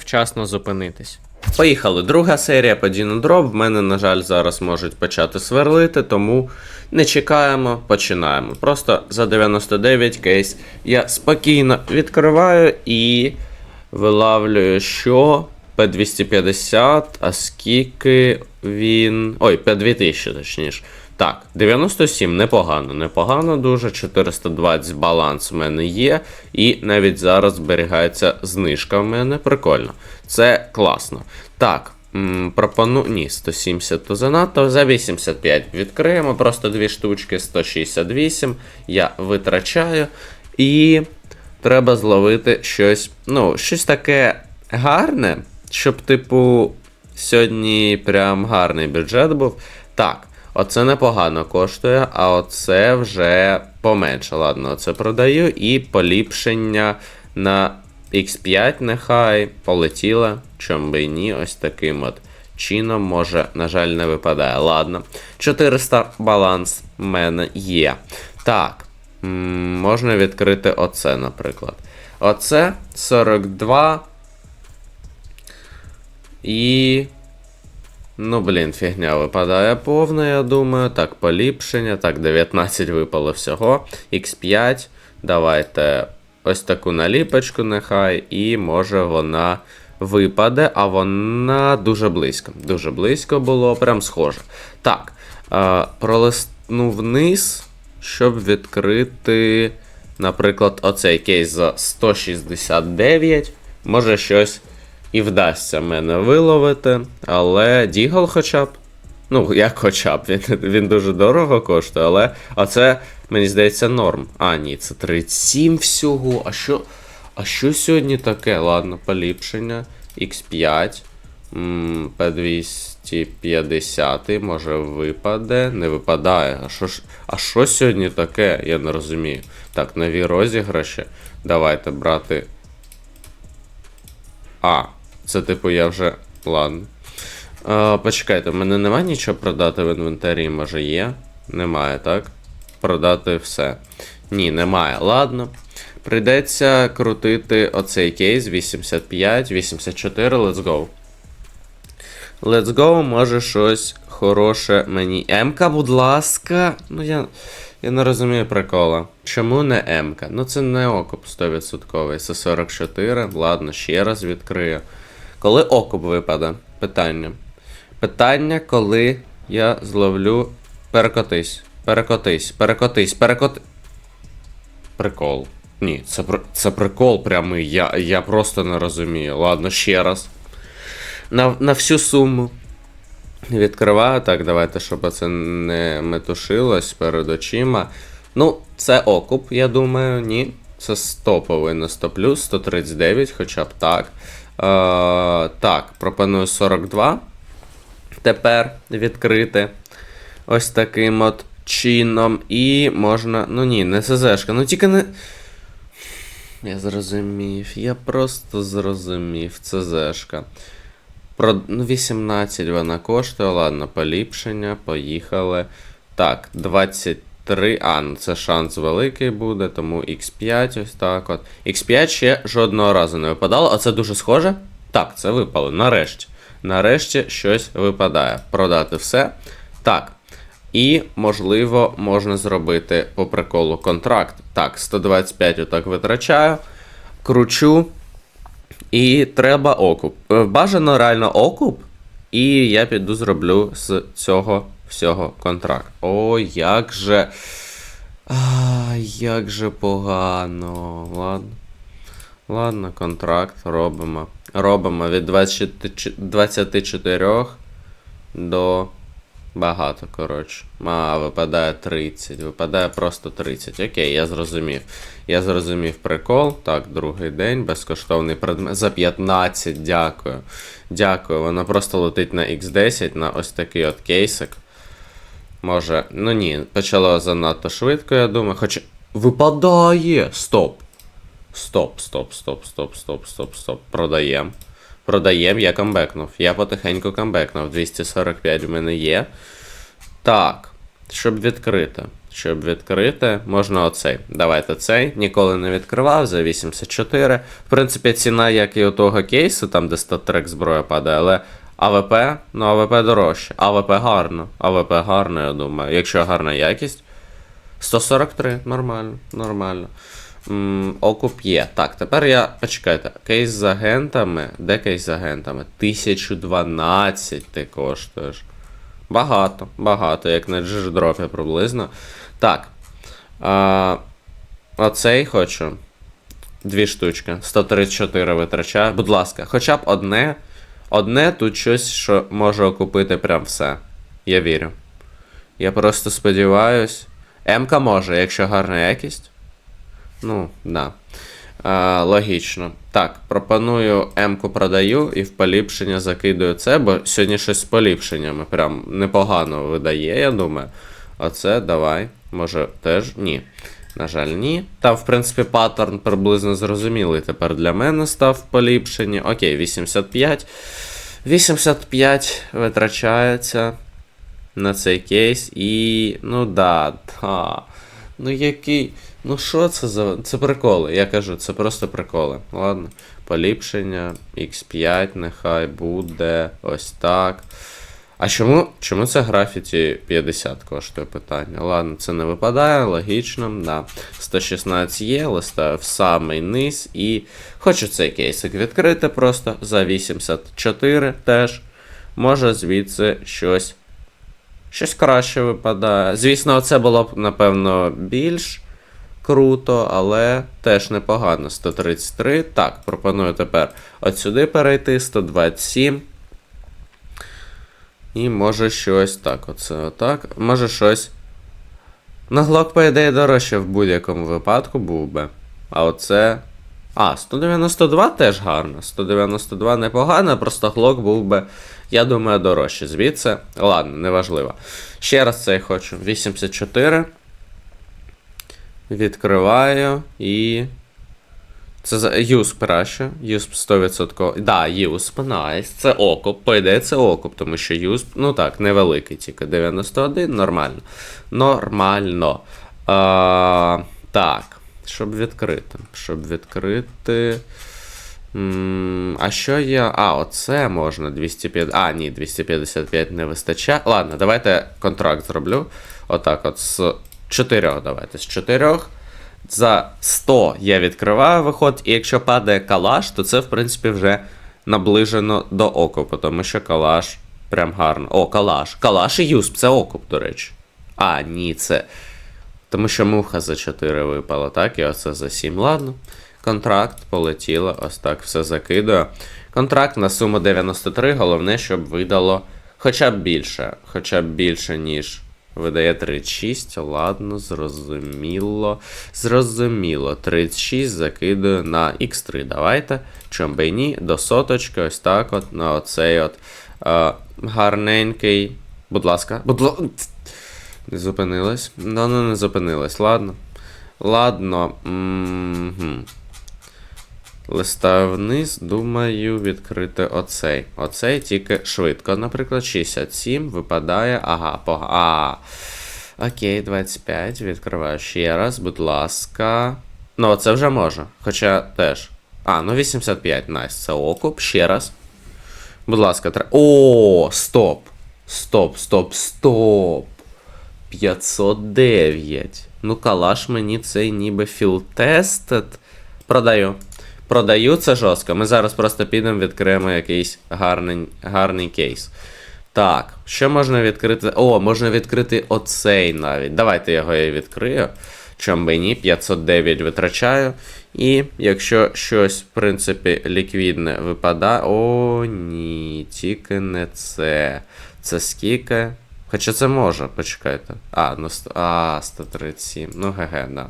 вчасно зупинитись. Поїхали. Друга серія по дроб. В мене, на жаль, зараз можуть почати сверлити, тому не чекаємо, починаємо. Просто за 99 кейс я спокійно відкриваю і вилавлюю, що P250, а скільки він. Ой, P2000, точніше. Так, 97 непогано, непогано дуже. 420 баланс в мене є. І навіть зараз зберігається знижка в мене. Прикольно. Це класно. Так, пропоную. Ні, 170 то занадто. За 85 відкриємо. Просто дві штучки, 168. Я витрачаю. І треба зловити щось. Ну, щось таке гарне, щоб, типу, сьогодні прям гарний бюджет був. Так. Оце непогано коштує, а оце вже поменше. Ладно, оце продаю. І поліпшення на X5 нехай полетіло. Чом би і ні, ось таким от чином, може, на жаль, не випадає. Ладно. 400 баланс в мене є. Так. Можна відкрити оце, наприклад. Оце 42. І. Ну, блін, фігня випадає повна, я думаю. Так, поліпшення. Так, 19 випало всього. X5. Давайте ось таку наліпочку, нехай. І може вона випаде, а вона дуже близько. Дуже близько було, прям схоже. Так, е, пролистну вниз, щоб відкрити, наприклад, оцей кейс за 169. Може щось і вдасться мене виловити, але Дігл хоча б. Ну, як хоча б, він, він дуже дорого коштує, але оце, мені здається, норм. А, ні, це 37 всього. А що. А що сьогодні таке? Ладно, поліпшення. X5. м, P250, може випаде. Не випадає. А що. А що сьогодні таке? Я не розумію. Так, нові розіграші. Давайте брати а, це типу я вже. Ладно. А, почекайте, в мене немає нічого продати в інвентарі, може є? Немає, так? Продати все. Ні, немає. Ладно. Прийдеться крутити оцей кейс 85, 84, let's go. Let's go, може щось хороше мені. М-ка, будь ласка. Ну я. Я не розумію прикола. Чому не М-ка? Ну це не окуп 100%. Це 44. Ладно, ще раз відкрию. Коли окуп випаде? Питання. Питання, коли я зловлю. Перекотись. Перекотись, перекотись, перекоти. Прикол. Ні, це це прикол прямий. Я, я просто не розумію. Ладно, ще раз. На, на всю суму. Відкриваю, так, давайте, щоб це не метушилось перед очима. Ну, це окуп, я думаю, ні. Це 100 повинно 100 плюс, 139, хоча б так. Е, так, пропоную 42. Тепер відкрити ось таким от чином. І можна. Ну ні, не СЗшка. Ну тільки не. Я зрозумів. Я просто зрозумів. ЦЗшка. Про ну, 18 вона коштує, ладно, поліпшення, поїхали. Так, 23. А, ну це шанс великий буде, тому X5 ось так от. X5 ще жодного разу не випадало, а це дуже схоже. Так, це випало. Нарешті. Нарешті щось випадає. Продати все. Так. І, можливо, можна зробити по приколу контракт. Так, 125 отак витрачаю. Кручу. І треба окуп. Е, Бажано реально окуп. І я піду зроблю з цього всього контракт. О, як же. А, як же погано. Ладно. Ладно, контракт робимо. Робимо від 24 24 до Багато, коротше. А, випадає 30. Випадає просто 30. Окей, я зрозумів. Я зрозумів прикол. Так, другий день, безкоштовний предмет. За 15, дякую. Дякую. Воно просто летить на X10 на ось такий от кейсик. Може. Ну ні, почало занадто швидко, я думаю. Хоча. Випадає! Стоп! Стоп, стоп, стоп, стоп, стоп, стоп, стоп. Продаєм. Продаєм, я камбекнув. Я потихеньку камбекнув. 245 в мене є. Так. Щоб відкрити. Щоб відкрити, можна оцей. Давайте цей. Ніколи не відкривав за 84. В принципі, ціна, як і у того кейсу, там де статрек зброя падає, але АВП, ну АВП дорожче. АВП гарно. АВП гарно, я думаю. Якщо гарна якість. 143, нормально, нормально. М, окуп є. Так, тепер я. Почекайте, кейс з агентами. Де кейс з агентами? 1012 ти коштуєш. Багато, багато, як на джиrdропі приблизно. Так. А, оцей хочу. Дві штучки. 134 витрачаю. Будь ласка, хоча б одне. Одне тут щось, що може окупити прям все. Я вірю. Я просто сподіваюсь. МК може, якщо гарна якість. Ну, да. А, логічно. Так, пропоную М-ку продаю і в поліпшення закидаю це, бо сьогодні щось з поліпшеннями прям непогано видає, я думаю. Оце давай. Може теж ні. На жаль, ні. Там, в принципі, паттерн приблизно зрозумілий тепер для мене став в поліпшенні. Окей, 85. 85 витрачається на цей кейс. І. Ну да, да. Ну який. Ну що це за. Це приколи. Я кажу, це просто приколи. Ладно. Поліпшення. X5 нехай буде. Ось так. А чому, чому це графіті 50 коштує питання? Ладно, це не випадає, логічно, да. 116 є, листаю в самий низ і хочу цей кейсик відкрити просто за 84 теж. Може звідси щось. Щось краще випадає. Звісно, це було б, напевно, більш круто, але теж непогано. 133. Так, пропоную тепер от сюди перейти. 127. І може щось. Так, оце отак. Може щось. На глок, по ідеї, дорожче в будь-якому випадку був би. А оце. А, 192 теж гарно. 192 непогано, просто глок був би, я думаю, дорожче. Звідси. Ладно, неважливо. Ще раз цей хочу. 84. Відкриваю і. Це за юсп краще. Юсп 100%. Да, юсп, найс. Це окуп. По ідеї, це окуп, тому що юсп, ну так, невеликий, тільки 91, нормально. Нормально. А, так. Щоб відкрити. Щоб відкрити. А що я. А, оце можна 250. А, ні, 255 не вистачає. Ладно, давайте контракт зроблю. Отак, от з 4 давайте. З 4. За 100 я відкриваю виход, і якщо падає калаш, то це, в принципі, вже наближено до окупу, тому що калаш прям гарно. О, калаш. Калаш і юсп, це окуп, до речі. А, ні, це. Тому що муха за 4 випала, так? І оце за 7. Ладно. Контракт полетіло, ось так все закидаю. Контракт на суму 93, головне, щоб видало хоча б більше. Хоча б більше, ніж видає 36. Ладно, зрозуміло. Зрозуміло. 36 закидаю на X3. Давайте. Чом би ні, до соточки, ось так от, на оцей от е, гарненький. Будь ласка, будь ласка. Не зупинилась? Ну, ну не зупинилась, ладно. Ладно. М-м-м. Листаю вниз, думаю, відкрити оцей. Оцей тільки швидко. Наприклад, 67 випадає. Ага, пога. Окей, 25. Відкриваю ще раз, будь ласка. Ну, це вже може. Хоча теж. А, ну 85, найс. Це окуп. Ще раз. Будь ласка, треба. О, стоп. Стоп, стоп, стоп. 509. Ну, калаш мені цей ніби філтестед. Продаю. Продаю це жорстко. Ми зараз просто підемо, відкриємо якийсь гарний, гарний кейс. Так, що можна відкрити? О, можна відкрити оцей навіть. Давайте його я відкрию. Чом би ні, 509 витрачаю. І якщо щось, в принципі, ліквідне випадає. О, ні, тільки не це. Це скільки? Хоча це може, почекайте. А, ну а, 137. Ну, ГГ, да.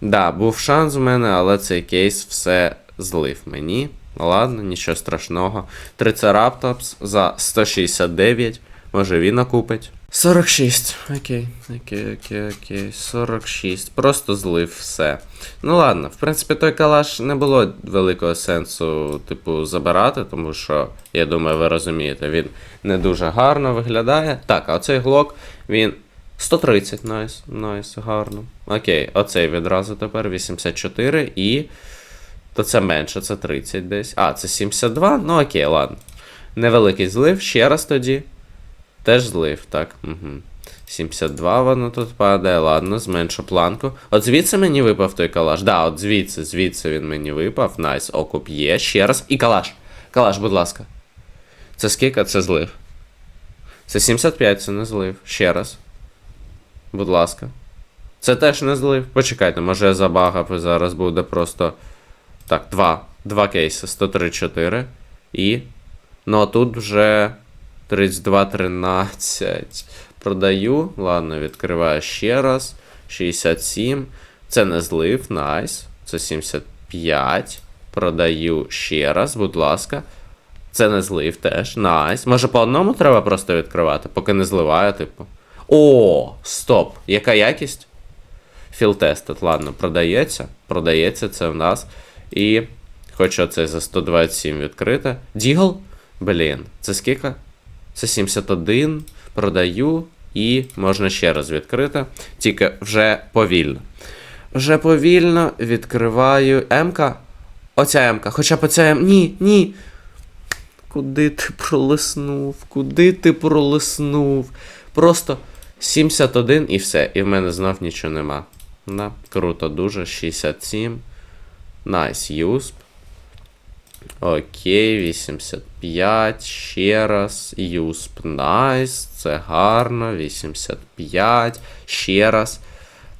Да, був шанс в мене, але цей кейс все злив мені. Ладно, нічого страшного. Трицераптопс за 169. Може він окупить. 46. Окей, окей, окей, окей. 46. Просто злив все. Ну ладно, в принципі, той калаш не було великого сенсу, типу, забирати, тому що, я думаю, ви розумієте, він не дуже гарно виглядає. Так, а оцей глок, він 130, найс, найс, гарно. Окей, оцей відразу тепер 84 і. То це менше, це 30 десь. А, це 72. Ну окей, ладно. Невеликий злив, ще раз тоді. Теж злив, так. Угу. 72 воно тут падає, ладно, зменшу планку. От звідси мені випав той калаш. Да, от звідси, звідси він мені випав. Найс, окуп є. Ще раз. І калаш. Калаш, будь ласка. Це скільки? Це злив. Це 75, це не злив. Ще раз. Будь ласка. Це теж не злив. Почекайте, може я забагав і зараз буде просто. Так, два. Два кейси. 103-4. І. Ну а тут вже 32-13. Продаю. Ладно, відкриваю ще раз. 67. Це не злив, найс. Це 75. Продаю ще раз, будь ласка. Це не злив теж. Найс. Може по одному треба просто відкривати, поки не зливаю, типу. О, стоп! Яка якість? Філтестед, ладно, продається. Продається це в нас. І хочу це за 127 відкрити. Дігл? Блін, це скільки? Це 71. Продаю. І можна ще раз відкрити. Тільки вже повільно. Вже повільно відкриваю М-ка. Оця М-ка. Хоча б оця М. Ні, ні. Куди ти пролиснув? Куди ти пролиснув? Просто 71 і все. І в мене знов нічого нема. Да, круто, дуже. 67. Найс, юсп. Окей, 85. Ще раз. Юсп. Найс. Це гарно. 85. Ще раз.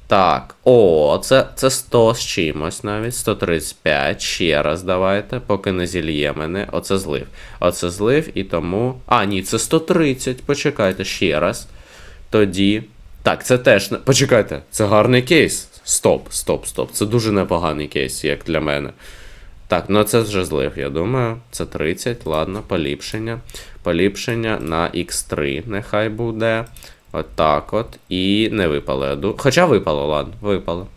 Так. О, це, це 100 з чимось навіть. 135. Ще раз давайте, поки не зільє мене. Оце злив. Оце злив і тому. А, ні, це 130. Почекайте ще раз. Тоді. Так, це теж. Почекайте, це гарний кейс. Стоп, стоп, стоп. Це дуже непоганий кейс, як для мене. Так, ну це вже злив, я думаю. Це 30, ладно, поліпшення. Поліпшення на X3 нехай буде. Отак от. І не випало. я ду- Хоча випало, ладно, випало.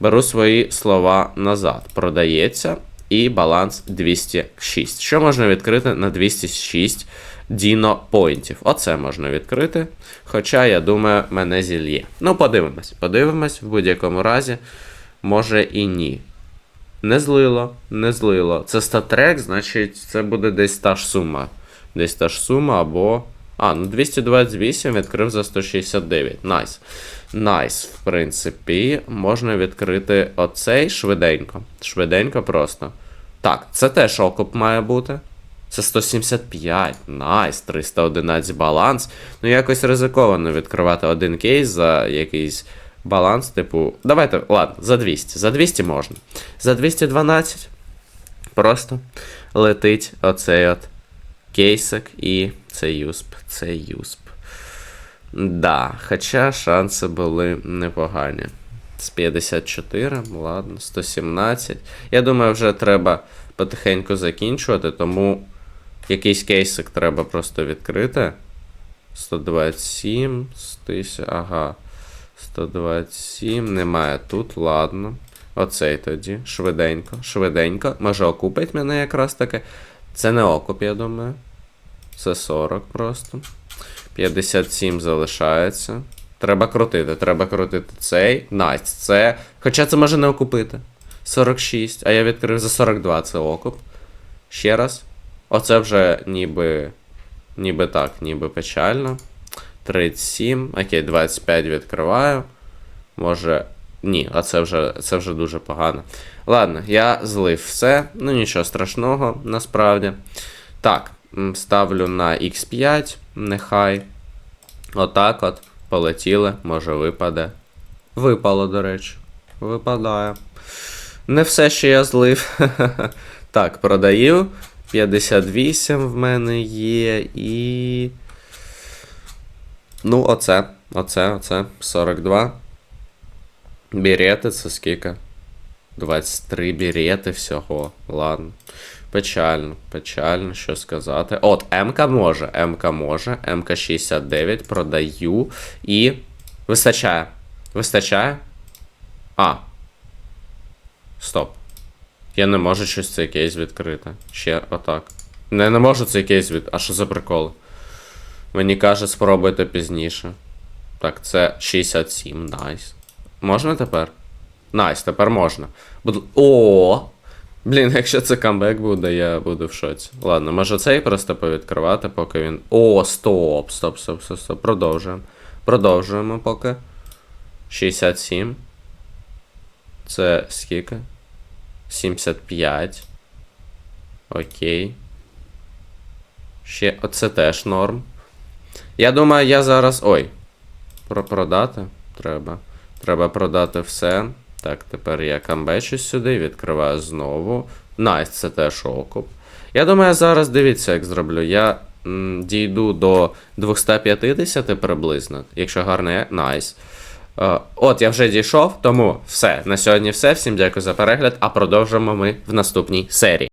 Беру свої слова назад. Продається. І баланс 206. Що можна відкрити на 206 Діно поінтів? Оце можна відкрити. Хоча, я думаю, мене зільє. Ну, подивимось. Подивимось, в будь-якому разі. Може і ні. Не злило, не злило. Це статрек, значить, це буде десь та ж сума. Десь та ж сума або. А, ну 228 відкрив за 169. Найс. Найс, в принципі, можна відкрити оцей швиденько. Швиденько просто. Так, це теж окуп має бути. Це 175, найс, 311 баланс. Ну, якось ризиковано відкривати один кейс за якийсь баланс, типу. Давайте, ладно, за 200. За 200 можна. За 212 просто летить оцей от кейсик і це юсп. Це юсп. Да, хоча шанси були непогані. З 54, ладно, 117. Я думаю, вже треба потихеньку закінчувати, тому якийсь кейсик треба просто відкрити. 127, 1000, ага. 127, немає тут, ладно. Оцей тоді. Швиденько, швиденько. Може окупить мене якраз таки. Це не окуп, я думаю. Це 40 просто. 57 залишається. Треба крутити, треба крутити цей. Найс, це. Хоча це може не окупити. 46, а я відкрив за 42, це окуп. Ще раз. Оце вже ніби. Ніби так, ніби печально. 37. Окей, 25 відкриваю. Може. Ні, а це вже, це вже дуже погано. Ладно, я злив все. Ну нічого страшного, насправді. Так, ставлю на X5, нехай. Отак от. Полетіли, може випаде. Випало, до речі. Випадає. Не все, що я злив. так, продаю. 58 в мене є і. Ну, оце, оце, оце. 42. Бірети це скільки? 23 бірети всього. Ладно. Печально, печально, що сказати. От, МК може, МК може, МК 69 продаю і. Вистачає. Вистачає? А. Стоп. Я не можу щось цей кейс відкрити. Ще отак. Не, не можу цей кейс від. А що за прикол? Мені каже, спробуйте пізніше. Так, це 67, найс. Можна тепер? Найс, тепер можна. Буд... О! Блін, якщо це камбек буде, я буду в шоці. Ладно, може цей просто повідкривати, поки він. О, стоп, стоп, стоп, стоп, стоп. Продовжуємо. Продовжуємо поки. 67. Це скільки? 75. Окей. Ще. Оце теж норм. Я думаю, я зараз. Ой. Про продати треба. Треба продати все. Так, тепер я камбечу сюди, відкриваю знову. Найс, це теж окуп. Я думаю, зараз дивіться, як зроблю. Я м, дійду до 250 приблизно. Якщо гарно є, найс. Е, От, я вже дійшов, тому все. На сьогодні все. Всім дякую за перегляд, а продовжимо ми в наступній серії.